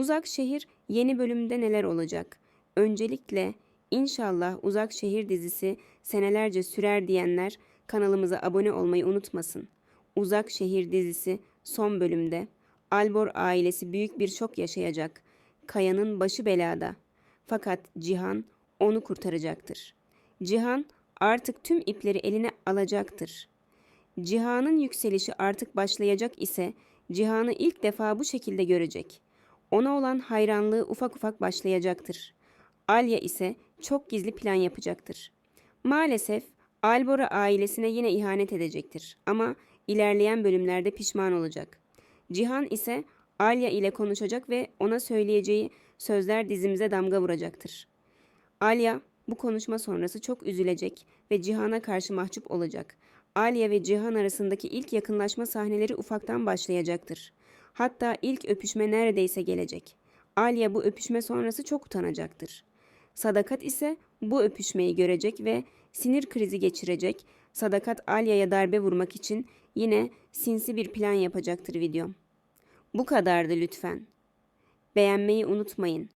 Uzak Şehir yeni bölümde neler olacak? Öncelikle inşallah Uzak Şehir dizisi senelerce sürer diyenler kanalımıza abone olmayı unutmasın. Uzak Şehir dizisi son bölümde Albor ailesi büyük bir şok yaşayacak. Kaya'nın başı belada. Fakat Cihan onu kurtaracaktır. Cihan artık tüm ipleri eline alacaktır. Cihan'ın yükselişi artık başlayacak ise Cihan'ı ilk defa bu şekilde görecek. Ona olan hayranlığı ufak ufak başlayacaktır. Alya ise çok gizli plan yapacaktır. Maalesef Albora ailesine yine ihanet edecektir ama ilerleyen bölümlerde pişman olacak. Cihan ise Alya ile konuşacak ve ona söyleyeceği sözler dizimize damga vuracaktır. Alya bu konuşma sonrası çok üzülecek ve Cihan'a karşı mahcup olacak. Alya ve Cihan arasındaki ilk yakınlaşma sahneleri ufaktan başlayacaktır. Hatta ilk öpüşme neredeyse gelecek. Alya bu öpüşme sonrası çok utanacaktır. Sadakat ise bu öpüşmeyi görecek ve sinir krizi geçirecek. Sadakat Alya'ya darbe vurmak için yine sinsi bir plan yapacaktır videom. Bu kadardı lütfen. Beğenmeyi unutmayın.